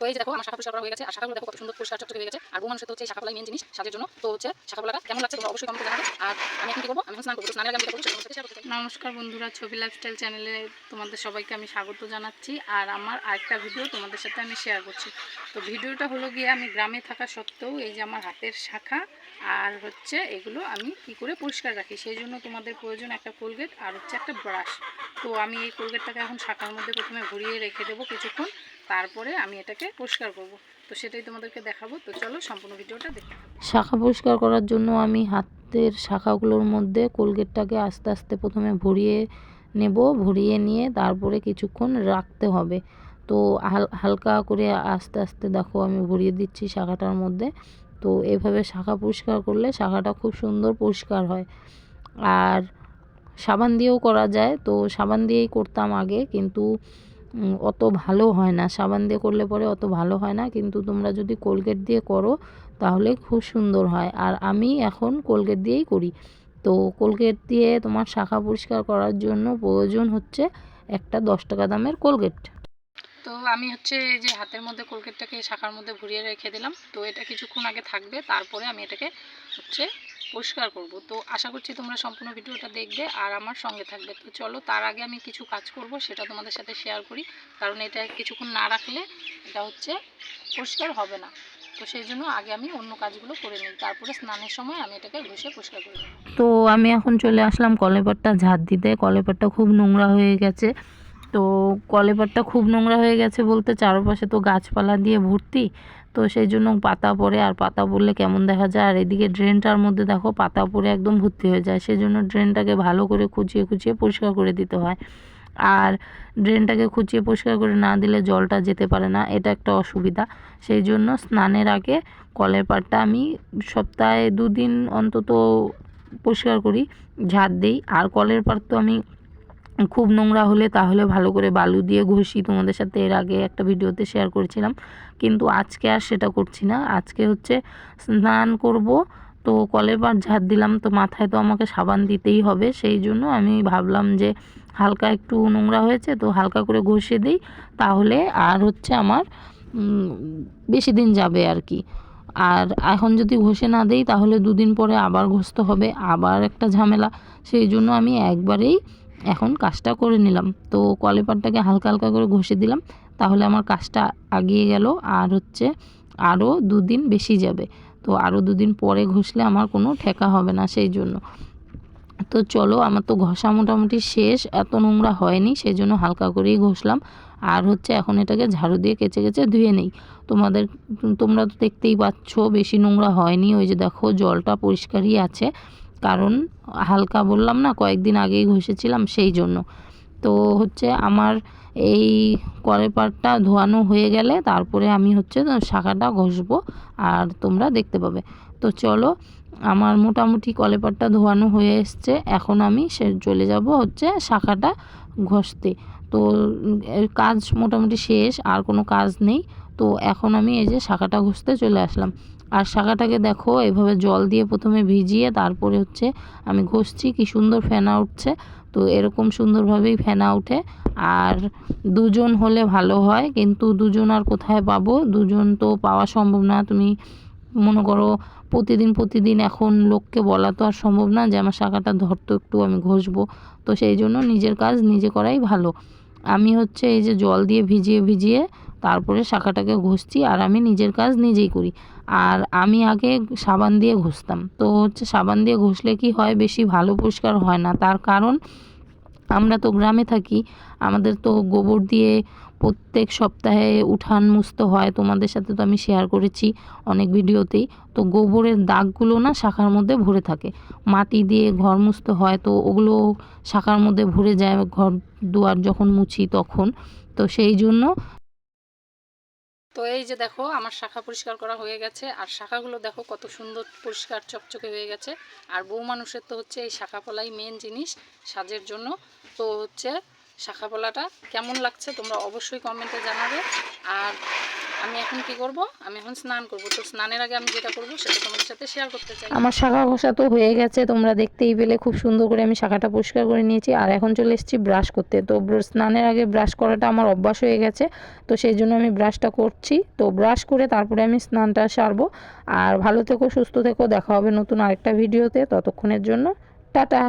তো এই যে দেখো, আমার শাখা পরিষ্কার করা হয়ে গেছে, আর শাখাগুলো দেখো কত সুন্দর পরিষ্কার চকচকে হয়ে গেছে। আর মানুষের হচ্ছে এই শাখাপালাই মেন জিনিস, সাজের জন্য। তো হচ্ছে শাখাপালাটা কেমন লাগছে তোমরা অবশ্যই কমেন্টে জানাবে। আর আমি এখন কি করব? আমি স্নান করব। স্নানের আমি করব। নমস্কার বন্ধুরা, ছবি লাইফস্টাইল চ্যানেলে তোমাদের সবাইকে আমি স্বাগত জানাচ্ছি। আর আমার আরেকটা ভিডিও তোমাদের সাথে আমি শেয়ার করছি। তো ভিডিওটা হলো গিয়ে আমি গ্রামে থাকা সত্ত্বেও এই যে আমার হাতের শাখা, আর হচ্ছে এগুলো আমি কি করে পরিষ্কার রাখি? সেই জন্য তোমাদের প্রয়োজন একটা কোলগেট আর হচ্ছে একটা ব্রাশ তো আমি এই কোলগেটটাকে এখন শাখার মধ্যে প্রথমে ঘুরিয়ে রেখে দেবো কিছুক্ষণ। তারপরে আমি এটাকে পরিষ্কার করব। তো সেটাই তোমাদেরকে দেখাবো। তো চলো সম্পূর্ণ ভিডিওটা দেখে শাখা পরিষ্কার করার জন্য আমি হাতের শাখাগুলোর মধ্যে কোলগেটটাকে আস্তে আস্তে প্রথমে ভরিয়ে নেব। ভরিয়ে নিয়ে তারপরে কিছুক্ষণ রাখতে হবে। তো হাল, হালকা করে আস্তে আস্তে দেখো আমি ভরিয়ে দিচ্ছি শাখাটার মধ্যে। তো এভাবে শাখা পরিষ্কার করলে শাখাটা খুব সুন্দর পরিষ্কার হয়। আর সাবান দিয়েও করা যায়। তো সাবান দিয়েই করতাম আগে। কিন্তু অত ভালো হয় না। সাবান দিয়ে করলে পরে অত ভালো হয় না, কিন্তু তোমরা যদি কোলগেট দিয়ে করো, তাহলে খুব সুন্দর হয়। আর আমি এখন কোলগেট দিয়েই করি। তো কোলগেট দিয়ে তোমার শাখা পরিষ্কার করার জন্য প্রয়োজন হচ্ছে একটা দশ টাকা দামের কোলগেট। তো আমি হচ্ছে যে হাতের মধ্যে কোলগেটটাকে শাখার মধ্যে ভরিয়ে রেখে দিলাম। তো এটা কিছুক্ষণ আগে থাকবে, তারপরে আমি এটাকে হচ্ছে পরিষ্কার করব। তো আশা করছি তোমরা সম্পূর্ণ ভিডিওটা দেখবে আর আমার সঙ্গে থাকবে। তো চলো, তার আগে আমি কিছু কাজ করব, সেটা তোমাদের সাথে শেয়ার করি। কারণ এটা কিছুক্ষণ না রাখলে এটা হচ্ছে পরিষ্কার হবে না। তো সেই জন্য আগে আমি অন্য কাজগুলো করে নিই। তারপরে স্নানের সময় আমি এটাকে ঘষে পরিষ্কার করে তো আমি এখন চলে আসলাম কলেপারটা ঝাড় দিতে। কলেপারটা খুব নোংরা হয়ে গেছে। তো কলেপারটা খুব নোংরা হয়ে গেছে বলতে চারপাশে তো গাছপালা দিয়ে ভর্তি। তো সেই জন্য পাতা পড়ে, আর পাতা পড়লে কেমন দেখা যায়? আর এদিকে ড্রেনটার মধ্যে দেখো পাতা পড়ে একদম ভর্তি হয়ে যায়। সেই জন্য ড্রেনটাকে ভালো করে খুঁচিয়ে খুঁচিয়ে পরিষ্কার করে দিতে হয়। আর ড্রেনটাকে খুঁচিয়ে পরিষ্কার করে না দিলে জলটা যেতে পারে না। এটা একটা অসুবিধা। সেই জন্য স্নানের আগে কলের পাড়টা আমি সপ্তাহে দুদিন অন্তত পরিষ্কার করি ঝাড় দিই। আর কলের পাড় তো আমি খুব নোংরা হলে তাহলে ভালো করে বালু দিয়ে ঘষি। তোমাদের সাথে এর আগে একটা ভিডিওতে শেয়ার করেছিলাম। কিন্তু আজকে আর সেটা করছি না। আজকে হচ্ছে স্নান করব। তো কলের পাড় ঝাড় দিলাম। তো মাথায় তো আমাকে সাবান দিতেই হবে। সেই জন্য আমি ভাবলাম যে হালকা একটু নোংরা হয়েছে, তো হালকা করে ঘষে দিই। তাহলে আর হচ্ছে আমার বেশি দিন যাবে আর কি। আর এখন যদি ঘষে না দেই, তাহলে দুদিন পরে আবার ঘষতে হবে। আবার একটা ঝামেলা। সেই জন্য আমি একবারেই এখন কাজটা করে নিলাম। তো কলেপারটাকে হালকা হালকা করে ঘষে দিলাম, তাহলে আমার কাজটা আগিয়ে গেল আর হচ্ছে আরও দুদিন বেশি যাবে। তো আরও দুদিন পরে ঘষলে আমার কোনো ঠেকা হবে না সেই জন্য। তো চলো, আমার তো ঘষা মোটামুটি শেষ, এত নোংরা হয়নি, সেই জন্য হালকা করেই ঘষলাম। আর হচ্ছে এখন এটাকে ঝাড়ু দিয়ে কেচে কেচে ধুয়ে নেই। তোমাদের, তোমরা তো দেখতেই পাচ্ছ, বেশি নোংরা হয়নি। ওই যে দেখো, জলটা পরিষ্কারই আছে। কারণ হালকা বললাম না, কয়েকদিন আগেই ঘষেছিলাম সেই জন্য। তো হচ্ছে আমার এই কলের পাড়টা ধোয়ানো হয়ে গেলে তারপরে আমি হচ্ছে শাখাটা ঘষবো আর তোমরা দেখতে পাবে। তো চলো আমার মোটামুটি কলেপারটা ধোয়ানো হয়ে এসছে। এখন আমি সে চলে যাব হচ্ছে শাখাটা ঘষতে। তো কাজ মোটামুটি শেষ, আর কোনো কাজ নেই। তো এখন আমি এই যে শাখাটা ঘষতে চলে আসলাম। আর শাখাটাকে দেখো, এভাবে জল দিয়ে প্রথমে ভিজিয়ে তারপরে হচ্ছে আমি ঘষছি। কি সুন্দর ফেনা উঠছে। তো এরকম সুন্দরভাবেই ফেনা উঠে আর দুজন হলে ভালো হয়, কিন্তু দুজন আর কোথায় পাবো? দুজন তো পাওয়া সম্ভব না। তুমি মনে করো প্রতিদিন প্রতিদিন এখন লোককে বলা তো আর সম্ভব না যে, আমার শাখাটা ধরতো একটু, আমি ঘষবো। তো সেই জন্য নিজের কাজ নিজে করাই ভালো। আমি হচ্ছে এই যে জল দিয়ে ভিজিয়ে ভিজিয়ে তারপরে শাখাটাকে ঘষছি আর আমি নিজের কাজ নিজেই করি। আর আমি আগে সাবান দিয়ে ঘষতাম। তো হচ্ছে সাবান দিয়ে ঘষলে কি হয়? বেশি ভালো পরিষ্কার হয় না। তার কারণ আমরা তো গ্রামে থাকি, আমাদের তো গোবর দিয়ে প্রত্যেক সপ্তাহে উঠান মুস্ত হয়, তোমাদের সাথে তো আমি শেয়ার করেছি অনেক ভিডিওতেই। তো গোবরের দাগগুলো না শাখার মধ্যে ভরে থাকে। মাটি দিয়ে ঘর মুস্ত হয়, তো ওগুলো শাখার মধ্যে ভরে যায় ঘর দুয়ার যখন মুছি তখন। তো সেই জন্য তো এই যে দেখো, আমার শাখা পরিষ্কার করা হয়ে গেছে। আর শাখাগুলো দেখো কত সুন্দর, পরিষ্কার, চকচকে হয়ে গেছে। আর বউ মানুষের তো হচ্ছে এই শাখা পলাই মেন জিনিস সাজের জন্য। তো হচ্ছে শাখা পলাটা কেমন লাগছে তোমরা অবশ্যই কমেন্টে জানাবে। আর আমি এখন কি করব? আমি এখন স্নান করব। তো স্নানের আগে আমি যেটা করব সেটা তোমাদের সাথে শেয়ার করতে চাই। আমার শাখা ঘষা তো হয়ে গেছে, তোমরা দেখতেই পেলে খুব সুন্দর করে আমি শাখাটা পরিষ্কার করে নিয়েছি। আর এখন চলে এসেছি ব্রাশ করতে। তো স্নানের আগে ব্রাশ করাটা আমার অভ্যাস হয়ে গেছে। তো সেই জন্য আমি ব্রাশটা করছি। তো ব্রাশ করে তারপরে আমি স্নানটা সারবো। আর ভালো থেকো, সুস্থ থেকো। দেখা হবে নতুন আরেকটা ভিডিওতে ততক্ষণের জন্য, টাটা!